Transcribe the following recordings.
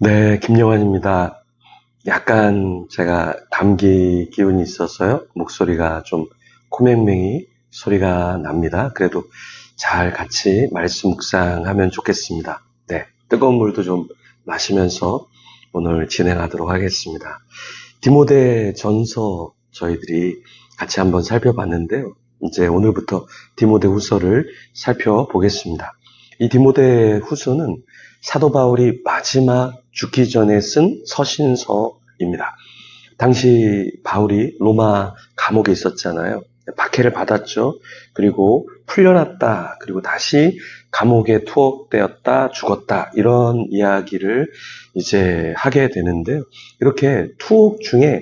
네, 김영환입니다. 약간 제가 감기 기운이 있어서요. 목소리가 좀 코맹맹이 소리가 납니다. 그래도 잘 같이 말씀 묵상하면 좋겠습니다. 네, 뜨거운 물도 좀 마시면서 오늘 진행하도록 하겠습니다. 디모데 전서 저희들이 같이 한번 살펴봤는데요. 이제 오늘부터 디모데 후서를 살펴보겠습니다. 이 디모데 후서는 사도 바울이 마지막 죽기 전에 쓴 서신서입니다. 당시 바울이 로마 감옥에 있었잖아요. 박해를 받았죠. 그리고 풀려났다. 그리고 다시 감옥에 투옥되었다. 죽었다. 이런 이야기를 이제 하게 되는데요. 이렇게 투옥 중에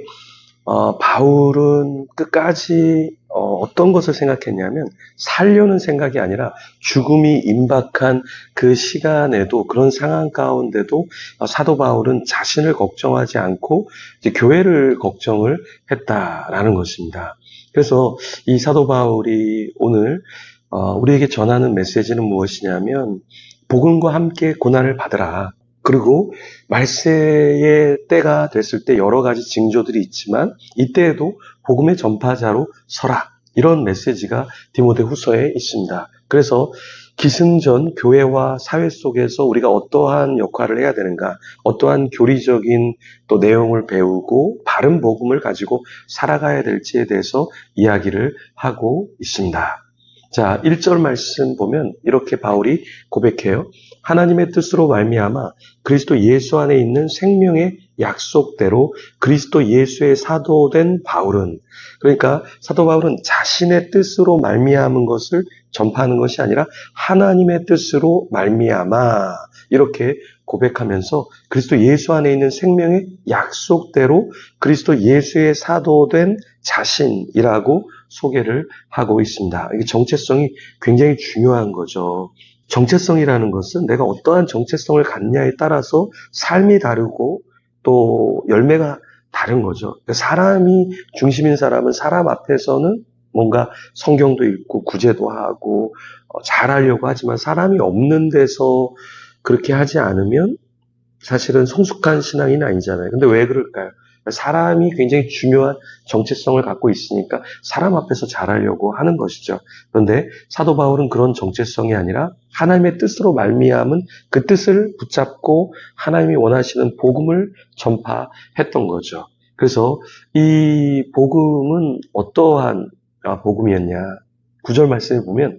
어, 바울은 끝까지 어, 떤 것을 생각했냐면 살려는 생각이 아니라 죽음이 임박한 그 시간에도 그런 상황 가운데도 어, 사도 바울은 자신을 걱정하지 않고 교회를 걱정을 했다라는 것입니다. 그래서 이 사도 바울이 오늘 어, 우리에게 전하는 메시지는 무엇이냐면 복음과 함께 고난을 받으라. 그리고 말세의 때가 됐을 때 여러 가지 징조들이 있지만 이때에도 복음의 전파자로 서라. 이런 메시지가 디모데 후서에 있습니다. 그래서 기승전 교회와 사회 속에서 우리가 어떠한 역할을 해야 되는가, 어떠한 교리적인 또 내용을 배우고 바른 복음을 가지고 살아가야 될지에 대해서 이야기를 하고 있습니다. 자, 1절 말씀 보면 이렇게 바울이 고백해요. 하나님의 뜻으로 말미암아 그리스도 예수 안에 있는 생명의 약속대로 그리스도 예수의 사도된 바울은 그러니까 사도 바울은 자신의 뜻으로 말미암은 것을 전파하는 것이 아니라 하나님의 뜻으로 말미암아 이렇게 고백하면서 그리스도 예수 안에 있는 생명의 약속대로 그리스도 예수의 사도된 자신이라고 소개를 하고 있습니다. 이게 정체성이 굉장히 중요한 거죠. 정체성이라는 것은 내가 어떠한 정체성을 갖냐에 따라서 삶이 다르고 또 열매가 다른 거죠. 그러니까 사람이 중심인 사람은 사람 앞에서는 뭔가 성경도 읽고 구제도 하고 어, 잘하려고 하지만 사람이 없는 데서 그렇게 하지 않으면 사실은 성숙한 신앙인 아니잖아요. 근데 왜 그럴까요? 사람이 굉장히 중요한 정체성을 갖고 있으니까 사람 앞에서 잘하려고 하는 것이죠. 그런데 사도 바울은 그런 정체성이 아니라 하나님의 뜻으로 말미암은 그 뜻을 붙잡고 하나님이 원하시는 복음을 전파했던 거죠. 그래서 이 복음은 어떠한 아, 복음이었냐? 구절 말씀을 보면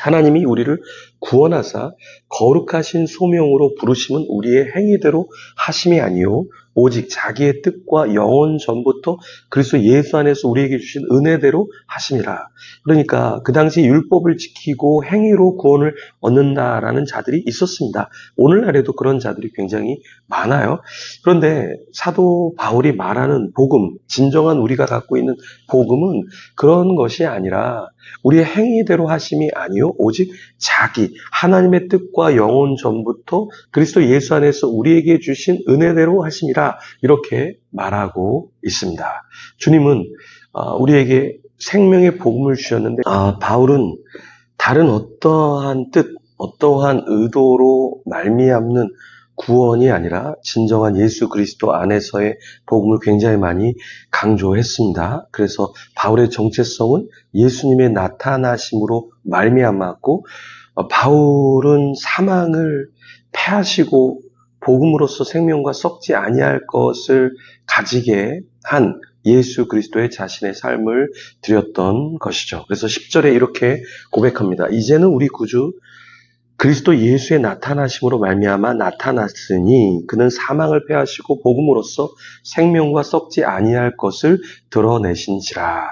하나님이 우리를 구원하사 거룩하신 소명으로 부르심은 우리의 행위대로 하심이 아니요 오직 자기의 뜻과 영원 전부터 그리스도 예수 안에서 우리에게 주신 은혜대로 하심이라. 그러니까 그 당시 율법을 지키고 행위로 구원을 얻는다라는 자들이 있었습니다. 오늘날에도 그런 자들이 굉장히 많아요. 그런데 사도 바울이 말하는 복음, 진정한 우리가 갖고 있는 복음은 그런 것이 아니라 우리의 행위대로 하심이 아니요 오직 자기 하나님의 뜻과 영혼 전부터 그리스도 예수 안에서 우리에게 주신 은혜대로 하심이라 이렇게 말하고 있습니다. 주님은 어, 우리에게 생명의 복음을 주셨는데 아, 바울은 다른 어떠한 뜻, 어떠한 의도로 말미암는 구원이 아니라 진정한 예수 그리스도 안에서의 복음을 굉장히 많이 강조했습니다. 그래서 바울의 정체성은 예수님의 나타나심으로 말미암았고 어, 바울은 사망을 패하시고 복음으로서 생명과 썩지 아니할 것을 가지게 한 예수 그리스도의 자신의 삶을 드렸던 것이죠. 그래서 10절에 이렇게 고백합니다. 이제는 우리 구주 그리스도 예수의 나타나심으로 말미암아 나타났으니 그는 사망을 패하시고 복음으로써 생명과 썩지 아니할 것을 드러내신지라.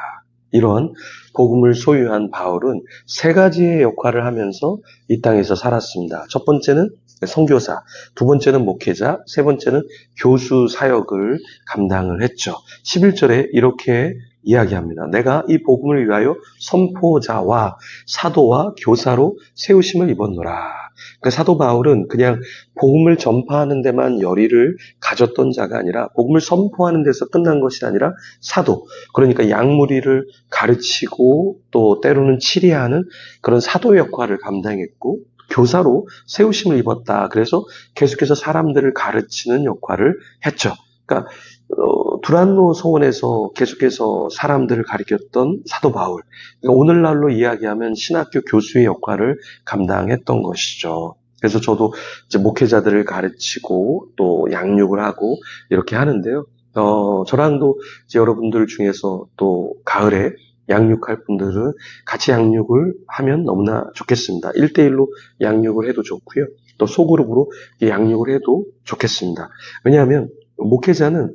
이런 복음을 소유한 바울은 세 가지의 역할을 하면서 이 땅에서 살았습니다. 첫 번째는 성교사, 두 번째는 목회자, 세 번째는 교수 사역을 감당을 했죠. 11절에 이렇게 이야기합니다. 내가 이 복음을 위하여 선포자와 사도와 교사로 세우심을 입었노라. 그 사도 바울은 그냥 복음을 전파하는 데만 열의를 가졌던 자가 아니라 복음을 선포하는 데서 끝난 것이 아니라 사도, 그러니까 양무리를 가르치고 또 때로는 치리하는 그런 사도 역할을 감당했고 교사로 세우심을 입었다. 그래서 계속해서 사람들을 가르치는 역할을 했죠. 그러니까 어, 두란노 소원에서 계속해서 사람들을 가리켰던 사도 바울. 그러니까 오늘날로 이야기하면 신학교 교수의 역할을 감당했던 것이죠. 그래서 저도 목회자들을 가르치고 또 양육을 하고 이렇게 하는데요. 어, 저랑도 여러분들 중에서 또 가을에 양육할 분들은 같이 양육을 하면 너무나 좋겠습니다. 1대1로 양육을 해도 좋고요. 또 소그룹으로 양육을 해도 좋겠습니다. 왜냐하면 목회자는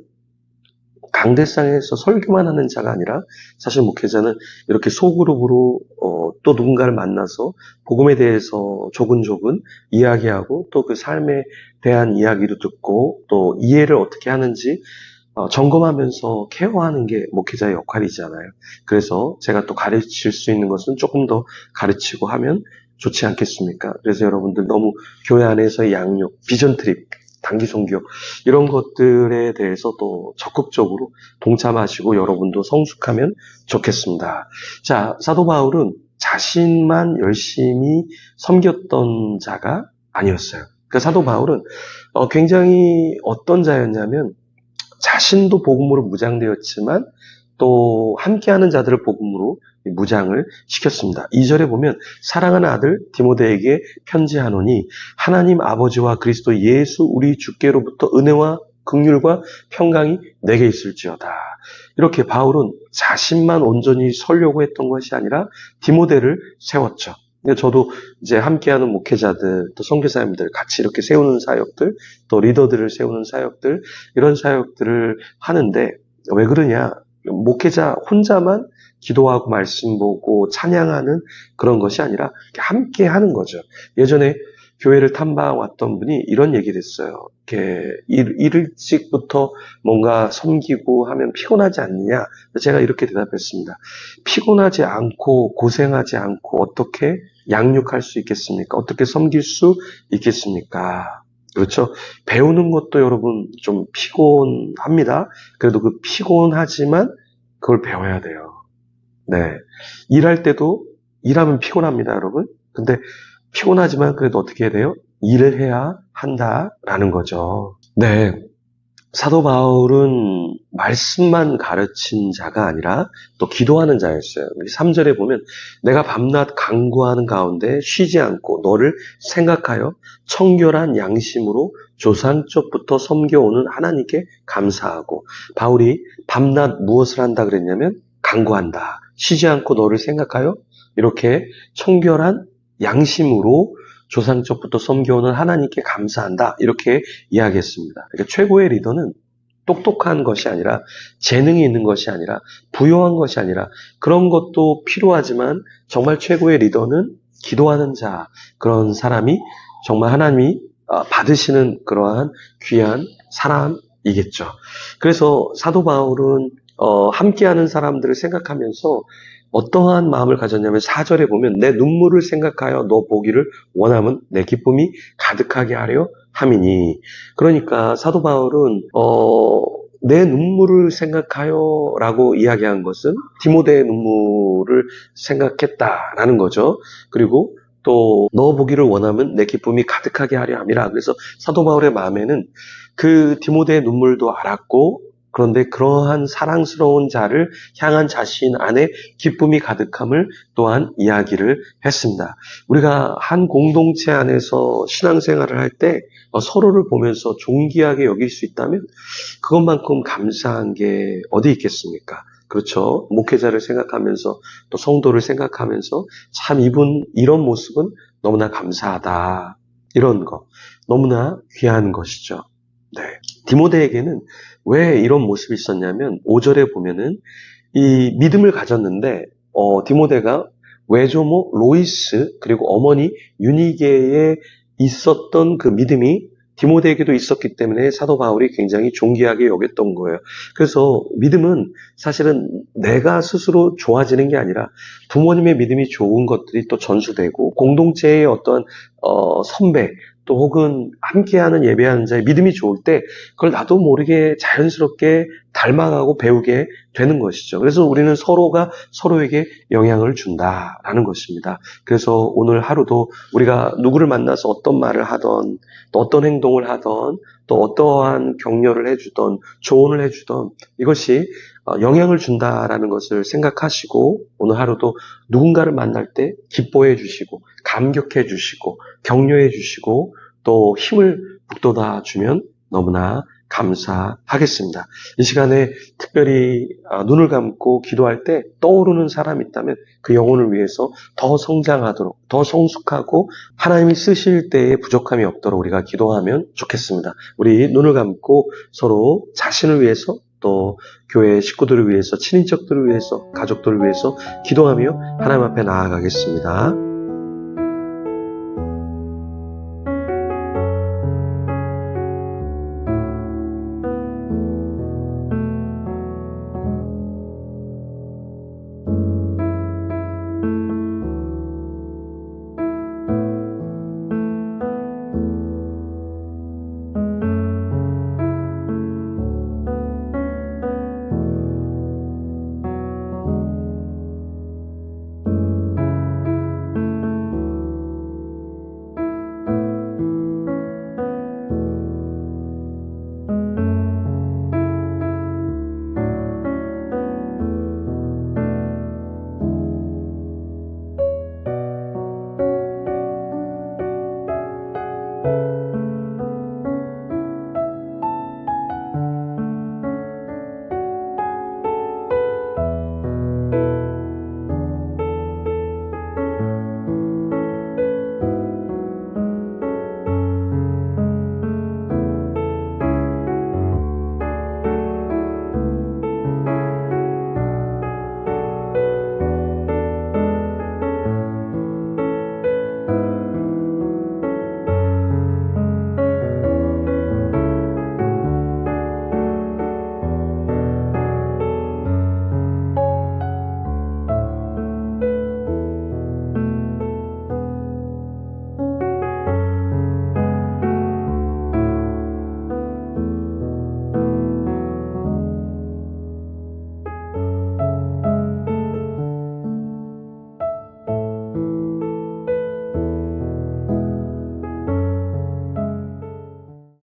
강대상에서 설교만 하는 자가 아니라 사실 목회자는 이렇게 소그룹으로 어, 또 누군가를 만나서 복음에 대해서 조근조근 이야기하고 또 그 삶에 대한 이야기도 듣고 또 이해를 어떻게 하는지 어, 점검하면서 케어하는 게 목회자의 역할이잖아요. 그래서 제가 또 가르칠 수 있는 것은 조금 더 가르치고 하면 좋지 않겠습니까? 그래서 여러분들 너무 교회 안에서의 양육, 비전 트립, 단기 선교 이런 것들에 대해서 또 적극적으로 동참하시고 여러분도 성숙하면 좋겠습니다. 자, 사도 바울은 자신만 열심히 섬겼던 자가 아니었어요. 그 사도 바울은 어, 굉장히 어떤 자였냐면 자신도 복음으로 무장되었지만 또 함께하는 자들을 복음으로 무장을 시켰습니다. 2절에 보면 사랑하는 아들 디모데에게 편지하노니 하나님 아버지와 그리스도 예수 우리 주께로부터 은혜와 극률과 평강이 내게 있을지어다. 이렇게 바울은 자신만 온전히 설려고 했던 것이 아니라 디모데를 세웠죠. 저도 이제 함께하는 목회자들, 또 선교사님들 같이 이렇게 세우는 사역들, 또 리더들을 세우는 사역들 이런 사역들을 하는데 왜 그러냐? 목회자 혼자만 기도하고 말씀 보고 찬양하는 그런 것이 아니라 함께 하는 거죠. 예전에 교회를 탐방 왔던 분이 이런 얘기를 했어요. 이렇게 일, 일찍부터 뭔가 섬기고 하면 피곤하지 않느냐? 제가 이렇게 대답했습니다. 피곤하지 않고 고생하지 않고 어떻게 양육할 수 있겠습니까? 어떻게 섬길 수 있겠습니까? 그렇죠. 배우는 것도 여러분 좀 피곤합니다. 그래도 그 피곤하지만 그걸 배워야 돼요. 네. 일할 때도 일하면 피곤합니다, 여러분. 근데 피곤하지만 그래도 어떻게 해야 돼요? 일을 해야 한다라는 거죠. 네. 사도 바울은 말씀만 가르친 자가 아니라 또 기도하는 자였어요. 3절에 보면 내가 밤낮 강구하는 가운데 쉬지 않고 너를 생각하여 청결한 양심으로 조상 쪽부터 섬겨오는 하나님께 감사하고 바울이 밤낮 무엇을 한다 그랬냐면 강구한다. 쉬지 않고 너를 생각하여 이렇게 청결한 양심으로 조상 쪽부터 섬겨오는 하나님께 감사한다. 이렇게 이야기했습니다. 그러니까 최고의 리더는 똑똑한 것이 아니라 재능이 있는 것이 아니라 부요한 것이 아니라 그런 것도 필요하지만 정말 최고의 리더는 기도하는 자 그런 사람이 정말 하나님이 어, 받으시는 그러한 귀한 사람이겠죠. 그래서 사도 바울은 어, 함께하는 사람들을 생각하면서 어떠한 마음을 가졌냐면 4절에 보면 내 눈물을 생각하여 너 보기를 원하면 내 기쁨이 가득하게 하려 함이니 그러니까 사도 바울은 어, 내 눈물을 생각하여 라고 이야기한 것은 디모데의 눈물을 생각했다라는 거죠. 그리고 또 너 보기를 원하면 내 기쁨이 가득하게 하려 함이라. 그래서 사도 바울의 마음에는 그 디모데의 눈물도 알았고 그런데 그러한 사랑스러운 자를 향한 자신 안에 기쁨이 가득함을 또한 이야기를 했습니다. 우리가 한 공동체 안에서 신앙생활을 할 때 서로를 보면서 존귀하게 여길 수 있다면 그것만큼 감사한 게 어디 있겠습니까? 그렇죠. 목회자를 생각하면서 또 성도를 생각하면서 참 이분 이런 모습은 너무나 감사하다. 이런 거. 너무나 귀한 것이죠. 네. 디모데에게는 왜 이런 모습이 있었냐면 5절에 보면은 이 믿음을 가졌는데 어, 디모데가 외조모 로이스 그리고 어머니 유니게에 있었던 그 믿음이 디모데에게도 있었기 때문에 사도 바울이 굉장히 존귀하게 여겼던 거예요. 그래서 믿음은 사실은 내가 스스로 좋아지는 게 아니라 부모님의 믿음이 좋은 것들이 또 전수되고 공동체의 어떤 어, 선배 또 혹은 함께하는 예배하는 자의 믿음이 좋을 때 그걸 나도 모르게 자연스럽게 닮아가고 배우게 되는 것이죠. 그래서 우리는 서로가 서로에게 영향을 준다라는 것입니다. 그래서 오늘 하루도 우리가 누구를 만나서 어떤 말을 하던 또 어떤 행동을 하던 또 어떠한 격려를 해주던 조언을 해주던 이것이 어, 영향을 준다라는 것을 생각하시고 오늘 하루도 누군가를 만날 때 기뻐해 주시고 감격해 주시고 격려해 주시고 또 힘을 북돋아 주면 너무나 감사하겠습니다. 이 시간에 특별히 아, 눈을 감고 기도할 때 떠오르는 사람이 있다면 그 영혼을 위해서 더 성장하도록 더 성숙하고 하나님이 쓰실 때에 부족함이 없도록 우리가 기도하면 좋겠습니다. 우리 눈을 감고 서로 자신을 위해서 또 교회 식구들을 위해서 친인척들을 위해서 가족들을 위해서 기도하며 하나님 앞에 나아가겠습니다.